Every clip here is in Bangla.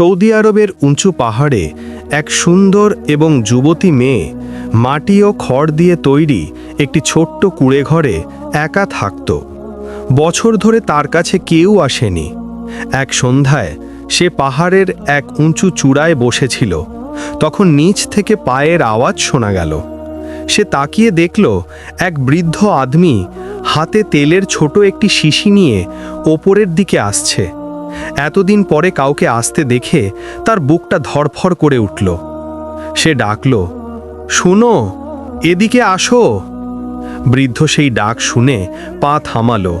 সৌদি আরবের উঁচু পাহাড়ে এক সুন্দর এবং যুবতী মেয়ে মাটি ও খড় দিয়ে তৈরি একটি ছোট্ট কুড়ে ঘরে একা থাকত। বছর ধরে তার কাছে কেউ আসেনি। এক সন্ধ্যায় সে পাহাড়ের এক উঁচু চূড়ায় বসেছিল। তখন নিচ থেকে পায়ের আওয়াজ শোনা গেল। সে তাকিয়ে দেখল এক বৃদ্ধ আদমি হাতে তেলের ছোট একটি শিশি নিয়ে ওপরের দিকে আসছে। এতদিন পরে কাউকে আসতে দেখে তার বুকটা ধরফর করে উঠল। সে ডাকল, শুনো, এদিকে আসো। বৃদ্ধ সেই ডাক শুনে পা থামালো,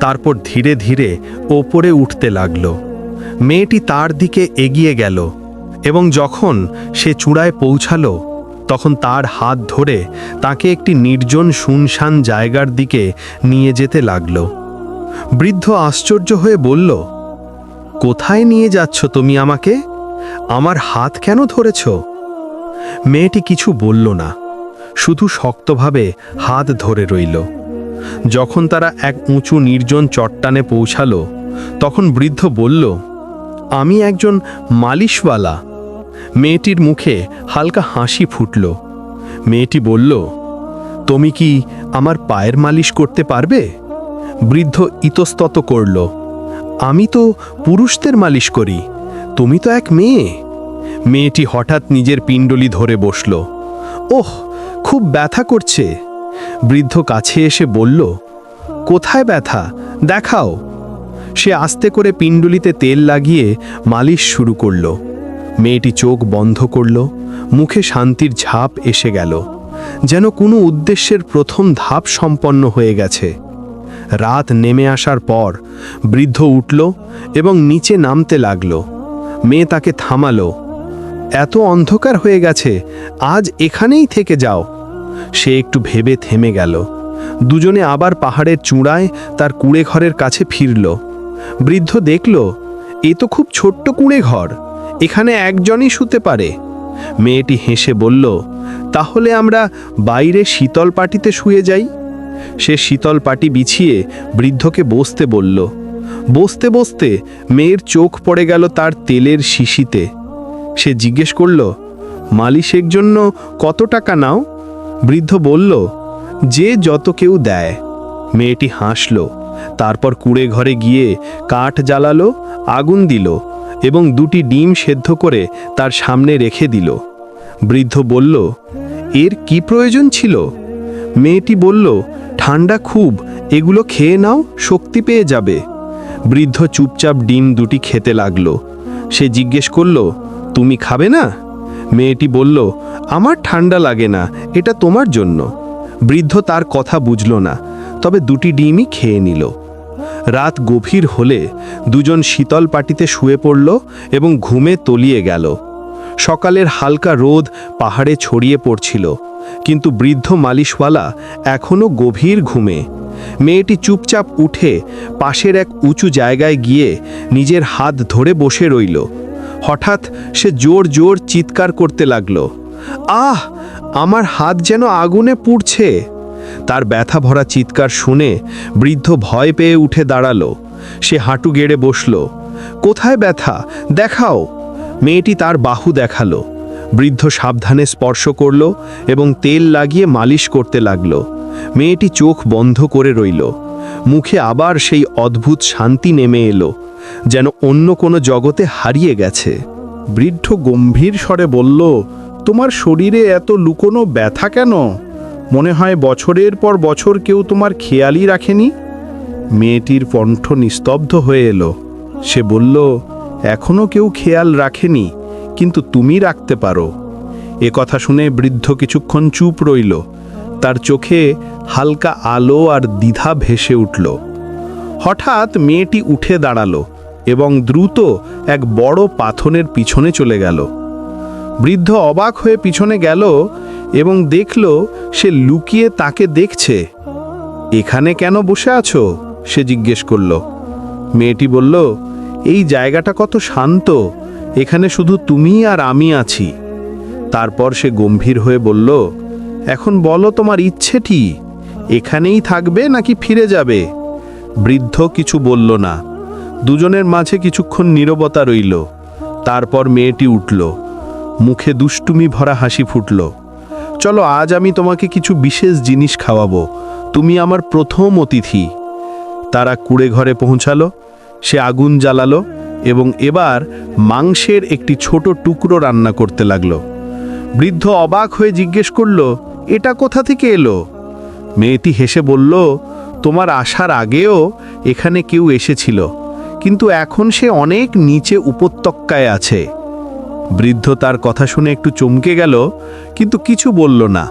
তারপর ধীরে ধীরে ওপরে উঠতে লাগল। মেয়েটি তার দিকে এগিয়ে গেল এবং যখন সে চূড়ায় পৌঁছালো, তখন তার হাত ধরে তাকে একটি নির্জন শুনশান জায়গার দিকে নিয়ে যেতে লাগল। বৃদ্ধ আশ্চর্য হয়ে বলল কোথায় নিয়ে যাচ্ছ তুমি আমাকে? আমার হাত কেন ধরেছ? মেয়েটি কিছু বলল না, শুধু শক্তভাবে হাত ধরে রইল। যখন তারা এক উঁচু নির্জন চট্টানে পৌঁছালো, তখন বৃদ্ধ বলল, আমি একজন মালিশওয়ালা। মেয়েটির মুখে হালকা হাসি ফুটল। মেয়েটি বলল, তুমি কি আমার পায়ের মালিশ করতে পারবে? বৃদ্ধ ইতস্তত করল আমি তো পুরুষদের মালিশ করি, তুমি তো এক মেয়ে। মেয়েটি হঠাৎ নিজের পিণ্ডলি ধরে বসল। ওহ, খুব ব্যথা করছে। বৃদ্ধ কাছে এসে বলল, কোথায় ব্যথা? দেখাও। সে আস্তে করে পিণ্ডলিতে তেল লাগিয়ে মালিশ শুরু করল। মেয়েটি চোখ বন্ধ করল, মুখে শান্তির ঝাপ এসে গেল, যেন কোনো উদ্দেশ্যের প্রথম ধাপ সম্পন্ন হয়ে গেছে। রাত নেমে আসার পর বৃদ্ধ উঠল এবং নিচে নামতে লাগল। মেয়ে তাকে থামালো। এত অন্ধকার হয়ে গেছে, আজ এখানেই থেকে যাও। সে একটু ভেবে থেমে গেল। দুজনে আবার পাহাড়ের চূড়ায় তার কুড়ে ঘরের কাছে ফিরল। বৃদ্ধ দেখল, এ তো খুব ছোট্ট কুঁড়ে ঘর এখানে একজনই শুতে পারে। মেয়েটি হেসে বলল, তাহলে আমরা বাইরে শীতল পাটিতে শুয়ে যাই? সে শীতল পাটি বিছিয়ে বৃদ্ধকে বসতে বলল, বসতে বসতে মেয়ের চোখ পড়ে গেল তার তেলের শিশিতে। সে জিজ্ঞেস করল, মালিশের জন্য কত টাকা নাও? বৃদ্ধ বলল, যে যত কেউ দেয়। মেয়েটি হাসল, তারপর কুড়ে ঘরে গিয়ে কাঠ জ্বালালো, আগুন দিল এবং দুটি ডিম সেদ্ধ করে তার সামনে রেখে দিল। বৃদ্ধ বলল, এর কি প্রয়োজন ছিল? মেয়েটি বলল ঠান্ডা খুব, এগুলো খেয়ে নাও, শক্তি পেয়ে যাবে। বৃদ্ধ চুপচাপ ডিম দুটি খেতে লাগল। সে জিজ্ঞেস করল, তুমি খাবে না? মেয়েটি বলল, আমার ঠান্ডা লাগে না, এটা তোমার জন্য। বৃদ্ধ তার কথা বুঝল না, তবে দুটি ডিমই খেয়ে নিল। রাত গভীর হলে দুজন শীতল পাটিতে শুয়ে পড়ল এবং ঘুমে তলিয়ে গেল। সকালের হালকা রোদ পাহাড়ে ছড়িয়ে পড়ছিল। কিন্তু বৃদ্ধ মালিশওয়ালা এখনও গভীর ঘুমে। মেয়েটি চুপচাপ উঠে পাশের এক উঁচু জায়গায় গিয়ে নিজের হাত ধরে বসে রইল। হঠাৎ সে জোর জোর চিৎকার করতে লাগল। আহ, আমার হাত যেন আগুনে পুড়ছে! তার ব্যথা ভরা চিৎকার শুনে বৃদ্ধ ভয় পেয়ে উঠে দাঁড়াল। সে হাঁটু গেড়ে বসল। কোথায় ব্যথা? দেখাও! মেয়েটি তার বাহু দেখাল। বৃদ্ধ সাবধানে স্পর্শ করল এবং তেল লাগিয়ে মালিশ করতে লাগল। মেয়েটি চোখ বন্ধ করে রইল। মুখে আবার সেই অদ্ভুত শান্তি নেমে এলো, যেন অন্য কোনো জগতে হারিয়ে গেছে। বৃদ্ধ গম্ভীর স্বরে বলল, তোমার শরীরে এত লুকোনো ব্যথা কেন? মনে হয় বছরের পর বছর কেউ তোমার খেয়ালই রাখেনি? মেয়েটির কণ্ঠ নিস্তব্ধ হয়ে এলো। সে বলল এখনও কেউ খেয়াল রাখেনি। কিন্তু তুমি রাখতে পারো। এ কথা শুনে বৃদ্ধ কিছুক্ষণ চুপ রইল। তার চোখে হালকা আলো আর দ্বিধা ভেসে উঠল। হঠাৎ মেয়েটি উঠে দাঁড়াল এবং দ্রুত এক বড় পাথনের পিছনে চলে গেল। বৃদ্ধ অবাক হয়ে পিছনে গেল এবং দেখল সে লুকিয়ে তাকে দেখছে। এখানে কেন বসে আছো? সে জিজ্ঞেস করল। মেয়েটি বলল, এই জায়গাটা কত শান্ত। এখানে শুধু তুমি আর আমি আছি। তারপর সে গম্ভীর হয়ে বলল, এখন বলো তোমার ইচ্ছেটি এখানেই থাকবে নাকি ফিরে যাবে? বৃদ্ধ কিছু বলল না। দুজনের মাঝে কিছুক্ষণ নীরবতা রইল। তারপর মেয়েটি উঠল। মুখে দুষ্টুমি ভরা হাসি ফুটল। চলো, আজ আমি তোমাকে কিছু বিশেষ জিনিস খাওয়াবো। তুমি আমার প্রথম অতিথি। তারা কুড়ে ঘরে পৌঁছালো। সে আগুন জ্বালালো। এবং এবার মাংসের একটি ছোট টুকরো রান্না করতে লাগল। বৃদ্ধ অবাক হয়ে জিজ্ঞেস করল, এটা কোথা থেকে এলো? মেয়েটি হেসে বলল, তোমার আসার আগেও এখানে কেউ এসেছিল, কিন্তু এখন সে অনেক নিচে উপত্যকায় আছে। বৃদ্ধ তার কথা শুনে একটু চমকে গেল, কিন্তু কিছু বলল না।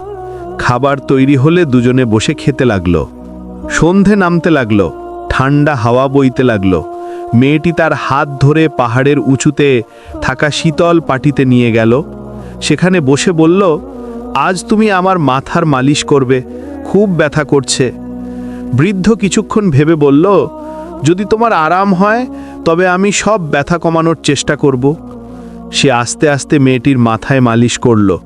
খাবার তৈরি হলে দুজনে বসে খেতে লাগল। সন্ধে নামতে লাগল, ঠান্ডা হাওয়া বইতে লাগল। মেয়েটি তার হাত ধরে পাহাড়ের উঁচুতে থাকা শীতল পাটিতে নিয়ে গেল। সেখানে বসে বলল, আজ তুমি আমার মাথার মালিশ করবে, খুব ব্যথা করছে। বৃদ্ধ কিছুক্ষণ ভেবে বলল, যদি তোমার আরাম হয়, তবে আমি সব ব্যথা কমানোর চেষ্টা করব। সে আস্তে আস্তে মেয়েটির মাথায় মালিশ করল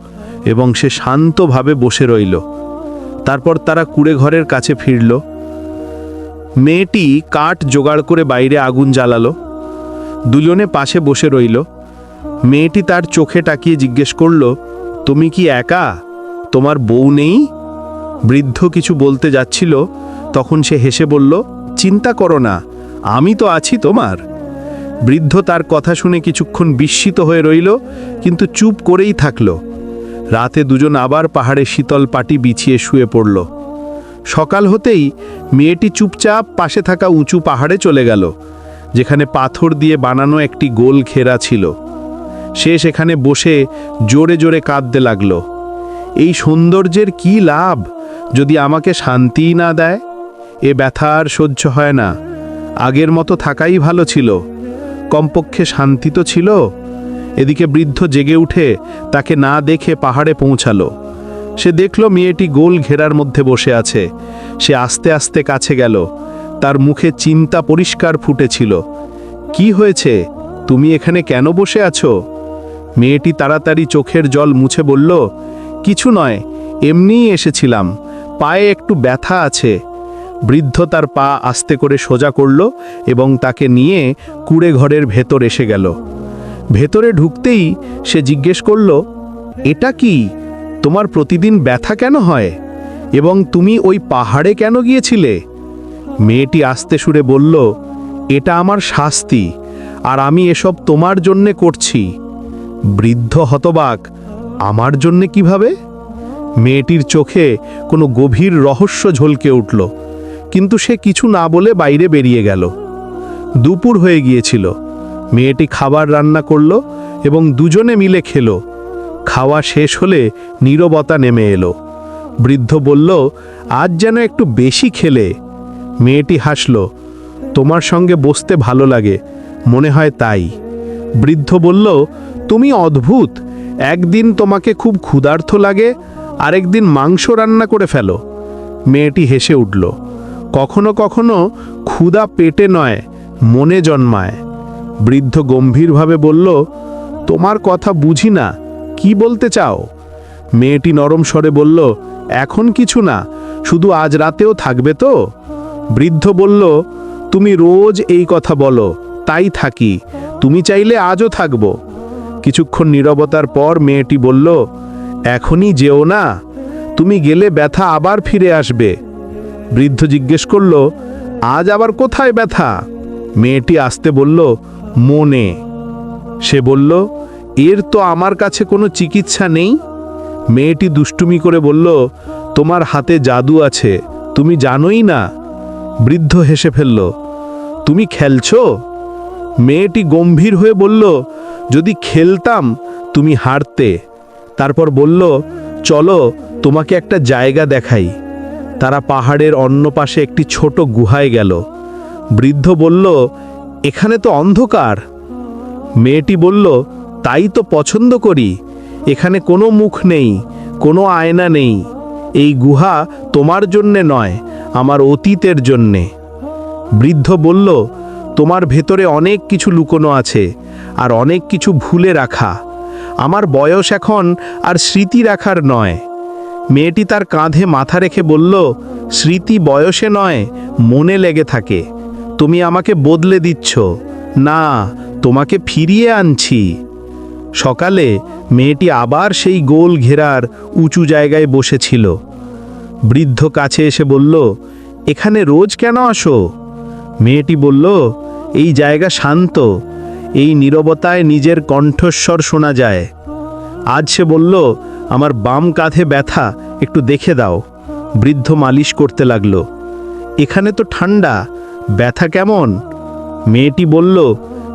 এবং সে শান্তভাবে বসে রইল। তারপর তারা কুড়ে ঘরের কাছে ফিরল। মেয়েটি কাঠ জোগাড় করে বাইরে আগুন জ্বালালো। দুজনে পাশে বসে রইল। মেয়েটি তার চোখে তাকিয়ে জিজ্ঞেস করল, তুমি কি একা? তোমার বউ নেই? বৃদ্ধ কিছু বলতে যাচ্ছিল, তখন সে হেসে বলল, চিন্তা করো না, আমি তো আছি তোমার। বৃদ্ধ তার কথা শুনে কিছুক্ষণ বিস্মিত হয়ে রইল, কিন্তু চুপ করেই থাকল। রাতে দুজন আবার পাহাড়ে শীতল পাটি বিছিয়ে শুয়ে পড়ল। সকাল হতেই মেয়েটি চুপচাপ পাশে থাকা উঁচু পাহাড়ে চলে গেল, যেখানে পাথর দিয়ে বানানো একটি গোল ঘেরা ছিল। সে সেখানে বসে জোরে জোরে কাঁদতে লাগল। এই সৌন্দর্যের কি লাভ যদি আমাকে শান্তিই না দেয়? এ ব্যথা আর সহ্য হয় না। আগের মতো থাকাই ভালো ছিল। কমপক্ষে শান্তি তো ছিল। এদিকে বৃদ্ধ জেগে উঠে তাকে না দেখে পাহাড়ে পৌঁছালো। সে দেখল মেয়েটি গোল ঘেরার মধ্যে বসে আছে। সে আস্তে আস্তে কাছে গেল। তার মুখে চিন্তা পরিষ্কার ফুটেছিল। কি হয়েছে? তুমি এখানে কেন বসে আছো? মেয়েটি তাড়াতাড়ি চোখের জল মুছে বলল, কিছু নয়, এমনিই এসেছিলাম। পায়ে একটু ব্যথা আছে। বৃদ্ধ তার পা আস্তে করে সোজা করল এবং তাকে নিয়ে কুড়ে ঘরের ভেতর এসে গেল। ভেতরে ঢুকতেই সে জিজ্ঞেস করল, এটা কি? তোমার প্রতিদিন ব্যথা কেন হয়? এবং তুমি ওই পাহাড়ে কেন গিয়েছিলে? মেয়েটি আস্তে সুরে বলল, এটা আমার শাস্তি, আর আমি এসব তোমার জন্যে করছি। বৃদ্ধ হতবাক, আমার জন্যে কীভাবে? মেয়েটির চোখে কোনো গভীর রহস্য ঝলকে উঠল, কিন্তু সে কিছু না বলে বাইরে বেরিয়ে গেল। দুপুর হয়ে গিয়েছিল। মেয়েটি খাবার রান্না করল এবং দুজনে মিলে খেলো। খাওয়া শেষ হলে নীরবতা নেমে এলো। বৃদ্ধ বলল, আজ যেন একটু বেশি খেলে। মেয়েটি হাসল, তোমার সঙ্গে বসতে ভালো লাগে, মনে হয় তাই। বৃদ্ধ বলল, তুমি অদ্ভুত, একদিন তোমাকে খুব ক্ষুধার্থ লাগে, আরেকদিন মাংস রান্না করে ফেলো। মেয়েটি হেসে উঠল, কখনো কখনো ক্ষুধা পেটে নয়, মনে জন্মায়। বৃদ্ধ গম্ভীরভাবে বলল, তোমার কথা বুঝি না কি বলতে চাও? মেয়েটি নরম স্বরে বলল, এখন কিছু না, শুধু আজ রাতেও থাকবে তো? বৃদ্ধ বলল, তুমি রোজ এই কথা বলো, তাই থাকি, তুমি চাইলে আজও থাকব। কিছুক্ষণ নীরবতার পর মেয়েটি বলল, এখনই যেও না, তুমি গেলে ব্যথা আবার ফিরে আসবে। বৃদ্ধ জিজ্ঞেস করল, আজ আবার কোথায় ব্যথা? মেয়েটি আসতে বলল, মনে। সে বলল এর তো আমার কাছে কোনো চিকিৎসা নেই? মেয়েটি দুষ্টুমি করে বলল, তোমার হাতে জাদু আছে, তুমি জানোই না? বৃদ্ধ হেসে ফেলল, তুমি খেলছো? মেয়েটি গম্ভীর হয়ে বলল, যদি খেলতাম, তুমি হারতে। তারপর বলল, চলো, তোমাকে একটা জায়গা দেখাই। তারা পাহাড়ের অন্য পাশে একটি ছোট গুহায় গেল। বৃদ্ধ বলল, এখানে তো অন্ধকার। মেয়েটি বলল তাই তো পছন্দ করি। এখানে কোনো মুখ নেই, কোনো আয়না নেই। এই গুহা তোমার জন্যে নয়, আমার অতীতের জন্যে। বৃদ্ধ বলল, তোমার ভেতরে অনেক কিছু লুকোনো আছে, আর অনেক কিছু ভুলে রাখা। আমার বয়স এখন আর স্মৃতি রাখার নয়। মেয়েটি তার কাঁধে মাথা রেখে বলল, স্মৃতি বয়সে নয়, মনে লেগে থাকে। তুমি আমাকে বদলে দিচ্ছ। না, তোমাকে ফিরিয়ে আনছি। সকালে মেয়েটি আবার সেই গোল ঘেরার উঁচু জায়গায় বসেছিল। বৃদ্ধ কাছে এসে বলল, এখানে রোজ কেন আসো? মেয়েটি বলল, এই জায়গা শান্ত, এই নীরবতায় নিজের কণ্ঠস্বর শোনা যায়। আজ সে বলল, আমার বাম কাঁধে ব্যথা, একটু দেখে দাও। বৃদ্ধ মালিশ করতে লাগল, এখানে তো ঠান্ডা, ব্যথা কেমন? মেয়েটি বলল,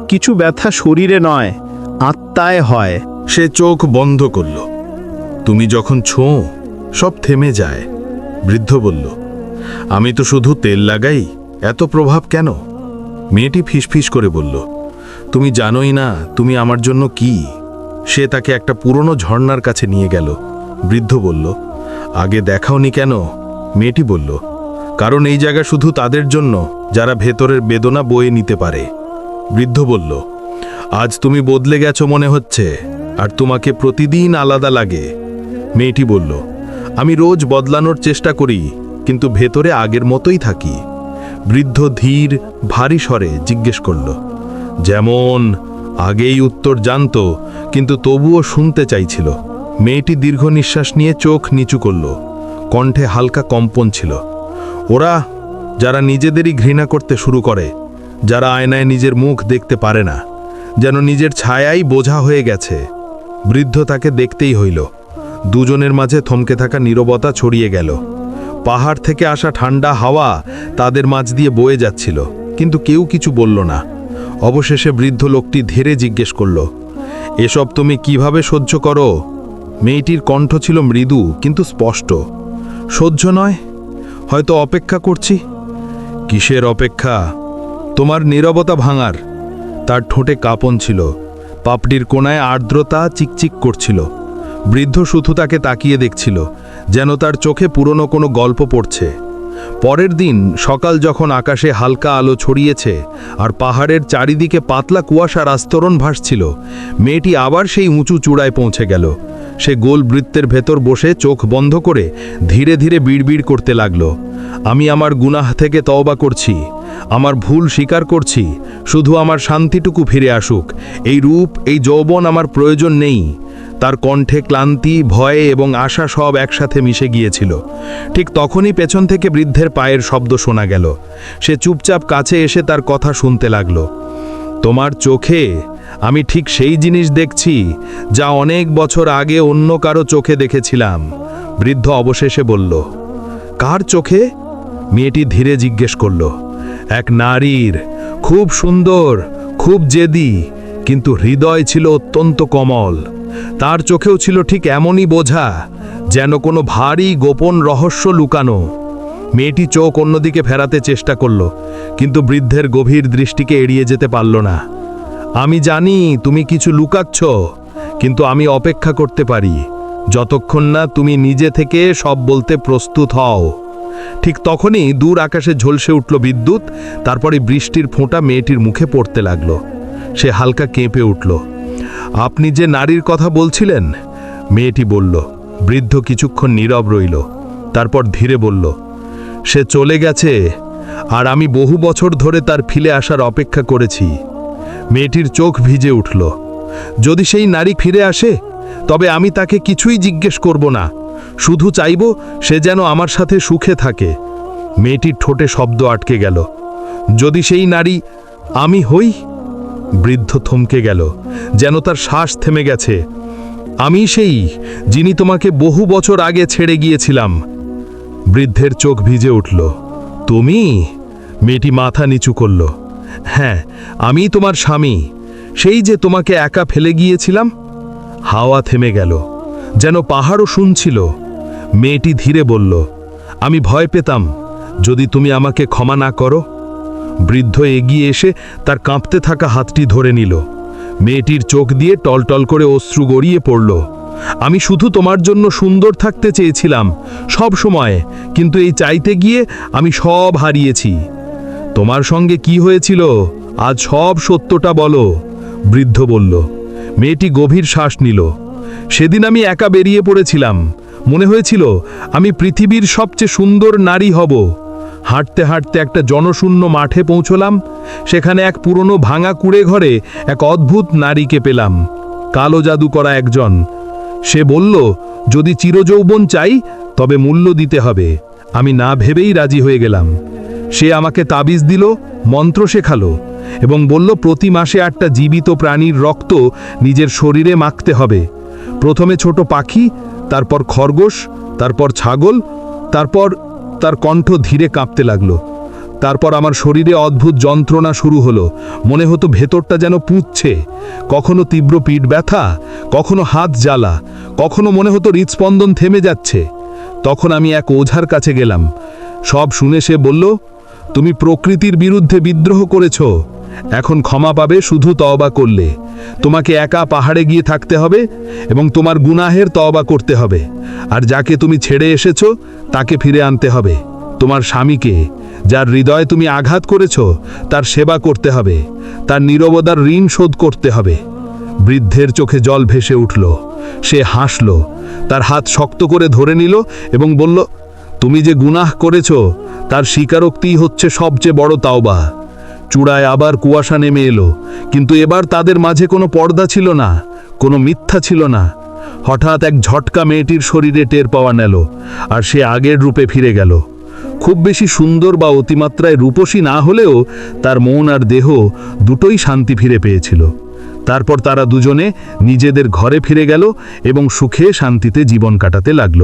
কিছু ব্যথা শরীরে নয় আত্মায় হয়, সে চোখ বন্ধ করল। তুমি যখন ছোঁ সব থেমে যায়। বৃদ্ধ বলল, আমি তো শুধু তেল লাগাই, এত প্রভাব কেন? মেয়েটি ফিসফিস করে বলল, তুমি জানোই না, তুমি আমার জন্য কি? সে তাকে একটা পুরনো ঝর্ণার কাছে নিয়ে গেল। বৃদ্ধ বলল, আগে দেখাওনি কেন? মেয়েটি বলল, কারণ এই জায়গা শুধু তাদের জন্য, যারা ভেতরের বেদনা বয়ে নিতে পারে। বৃদ্ধ বলল আজ তুমি বদলে গেছো মনে হচ্ছে, আর তোমাকে প্রতিদিন আলাদা লাগে। মেয়েটি বলল, আমি রোজ বদলানোর চেষ্টা করি, কিন্তু ভেতরে আগের মতোই থাকি। বৃদ্ধ ধীর, ভারী স্বরে জিজ্ঞেস করল, যেমন, আগেই উত্তর জানত, কিন্তু তবুও শুনতে চাইছিল। মেয়েটি দীর্ঘ নিঃশ্বাস নিয়ে চোখ নিচু করল, কণ্ঠে হালকা কম্পন ছিল। ওরা, যারা নিজেদেরই ঘৃণা করতে শুরু করে, যারা আয়নায় নিজের মুখ দেখতে পারে না যেন নিজের ছায়াই বোঝা হয়ে গেছে। বৃদ্ধ তাকে দেখতেই হইল। দুজনের মাঝে থমকে থাকা নীরবতা ছড়িয়ে গেল। পাহাড় থেকে আসা ঠান্ডা হাওয়া তাদের মাঝ দিয়ে বয়ে যাচ্ছিল, কিন্তু কেউ কিছু বলল না। অবশেষে বৃদ্ধ লোকটি ধীরে জিজ্ঞেস করল, এসব তুমি কীভাবে সহ্য করো? মেয়েটির কণ্ঠ ছিল মৃদু, কিন্তু স্পষ্ট। সহ্য নয়? হয়তো অপেক্ষা করছি? কিসের অপেক্ষা? তোমার নীরবতা ভাঙার। তার ঠোঁটে কাঁপন ছিল। পাপটির কোনায় আর্দ্রতা চিকচিক করছিল। বৃদ্ধ শুধু তাকে তাকিয়ে দেখছিল, যেন তার চোখে পুরনো কোনো গল্প পড়ছে। পরের দিন সকাল যখন আকাশে হালকা আলো ছড়িয়েছে আর পাহাড়ের চারিদিকে পাতলা কুয়াশার আস্তরণ ভাসছিল, মেয়েটি আবার সেই উঁচু চূড়ায় পৌঁছে গেল। সে গোল বৃত্তের ভেতর বসে চোখ বন্ধ করে ধীরে ধীরে বিড়বিড় করতে লাগল। আমি আমার গুনাহ থেকে তওবা করছি, আমার ভুল স্বীকার করছি, শুধু আমার শান্তিটুকু ফিরে আসুক। এই রূপ, এই যৌবন আমার প্রয়োজন নেই। তার কণ্ঠে ক্লান্তি, ভয়ে এবং আশা সব একসাথে মিশে গিয়েছিল। ঠিক তখনই পেছন থেকে বৃদ্ধের পায়ের শব্দ শোনা গেল। সে চুপচাপ কাছে এসে তার কথা শুনতে লাগল। তোমার চোখে আমি ঠিক সেই জিনিস দেখছি যা অনেক বছর আগে অন্য কারও চোখে দেখেছিলাম। বৃদ্ধ অবশেষে বলল, কার চোখে? মেয়েটি ধীরে জিজ্ঞেস করল, এক নারীর। খুব সুন্দর, খুব জেদি, কিন্তু হৃদয় ছিল অত্যন্ত কমল। তার চোখেও ছিল ঠিক এমনই বোঝা, যেন কোনো ভারী গোপন রহস্য লুকানো। মেয়েটি চোখ অন্যদিকে ফেরাতে চেষ্টা করল, কিন্তু বৃদ্ধের গভীর দৃষ্টিকে এড়িয়ে যেতে পারল না। আমি জানি তুমি কিছু লুকাচ্ছ, কিন্তু আমি অপেক্ষা করতে পারি। যতক্ষণ না তুমি নিজে থেকে সব বলতে প্রস্তুত হও। ঠিক তখনই দূর আকাশে ঝলসে উঠল বিদ্যুৎ, তারপরে বৃষ্টির ফোঁটা মেয়েটির মুখে পড়তে লাগল। সে হালকা কেঁপে উঠল। আপনি যে নারীর কথা বলছিলেন? মেয়েটি বলল। বৃদ্ধ কিছুক্ষণ নীরব রইল। তারপর ধীরে বলল, সে চলে গেছে, আর আমি বহু বছর ধরে তার ফিরে আসার অপেক্ষা করেছি। মেয়েটির চোখ ভিজে উঠল। যদি সেই নারী ফিরে আসে, তবে আমি তাকে কিছুই জিজ্ঞেস করব না। শুধু চাইব সে যেন আমার সাথে সুখে থাকে। মেয়েটির ঠোঁটে শব্দ আটকে গেল। যদি সেই নারী আমি হই? বৃদ্ধ থমকে গেল, যেন তার শ্বাস থেমে গেছে। আমি সেই যিনি তোমাকে বহু বছর আগে ছেড়ে গিয়েছিলাম। বৃদ্ধের চোখ ভিজে উঠল। তুমি? মেয়েটি মাথা নিচু করল। হ্যাঁ আমি তোমার স্বামী। সেই যে তোমাকে একা ফেলে গিয়েছিলাম, হাওয়া থেমে গেল, যেন পাহাড়ও শুনছিল। মেয়েটি ধীরে বলল, আমি ভয় পেতাম, যদি তুমি আমাকে ক্ষমা না করো। বৃদ্ধ এগিয়ে এসে তার কাঁপতে থাকা হাতটি ধরে নিল। মেয়েটির চোখ দিয়ে টলটল করে অশ্রু গড়িয়ে পড়ল। আমি শুধু তোমার জন্য সুন্দর থাকতে চেয়েছিলাম সব সময়, কিন্তু এই চাইতে গিয়ে আমি সব হারিয়েছি। তোমার সঙ্গে কি হয়েছিল? আজ সব সত্যটা বলো। বৃদ্ধ বলল, মেয়েটি গভীর শ্বাস নিল। সেদিন আমি একা বেরিয়ে পড়েছিলাম। মনে হয়েছিল আমি পৃথিবীর সবচেয়ে সুন্দর নারী হব। হাঁটতে হাঁটতে একটা জনশূন্য মাঠে পৌঁছলাম। সেখানে এক পুরনো ভাঙা কুড়ে ঘরে এক অদ্ভুত নারীকে পেলাম। কালো জাদু করা একজন। সে বলল, যদি চিরযৌবন চাই, তবে মূল্য দিতে হবে। আমি না ভেবেই রাজি হয়ে গেলাম। সে আমাকে তাবিজ দিল, মন্ত্র শেখালো এবং বলল, প্রতি মাসে একটা জীবিত প্রাণীর রক্ত নিজের শরীরে মাখতে হবে। প্রথমে ছোট পাখি, তারপর খরগোশ, তারপর ছাগল, তারপর তার কণ্ঠ ধীরে কাঁপতে লাগল। তারপর আমার শরীরে অদ্ভুত যন্ত্রণা শুরু হলো। মনে হতো ভেতরটা যেন পুঁতছে। কখনো তীব্র পিঠ ব্যথা, কখনো হাত জ্বালা, কখনো মনে হতো হৃৎস্পন্দন থেমে যাচ্ছে। তখন আমি এক ওঝার কাছে গেলাম। সব শুনে সে বলল তুমি প্রকৃতির বিরুদ্ধে বিদ্রোহ করেছ। এখন ক্ষমা পাবে শুধু তওবা করলে। তোমাকে একা পাহাড়ে গিয়ে থাকতে হবে এবং তোমার গুনাহের তওবা করতে হবে। আর যাকে তুমি ছেড়ে এসেছ, তাকে ফিরে আনতে হবে। তোমার স্বামীকে, যার হৃদয়ে তুমি আঘাত করেছ, তার সেবা করতে হবে। তার নীরবতার ঋণ শোধ করতে হবে। বৃদ্ধের চোখে জল ভেসে উঠল। সে হাসল। তার হাত শক্ত করে ধরে নিল এবং বলল, তুমি যে গুনাহ করেছ তার স্বীকারোক্তিই হচ্ছে সবচেয়ে বড় তাওবা। চূড়ায় আবার কুয়াশা নেমে এলো, কিন্তু এবার তাদের মাঝে কোনো পর্দা ছিল না, কোনো মিথ্যা ছিল না। হঠাৎ এক ঝটকা মেয়েটির শরীরে টের পাওয়া নেল, আর সে আগের রূপে ফিরে গেল। খুব বেশি সুন্দর বা অতিমাত্রায় রূপসী না হলেও তার মন আর দেহ দুটোই শান্তি ফিরে পেয়েছিল। তারপর তারা দুজনে নিজেদের ঘরে ফিরে গেল এবং সুখে শান্তিতে জীবন কাটাতে লাগল।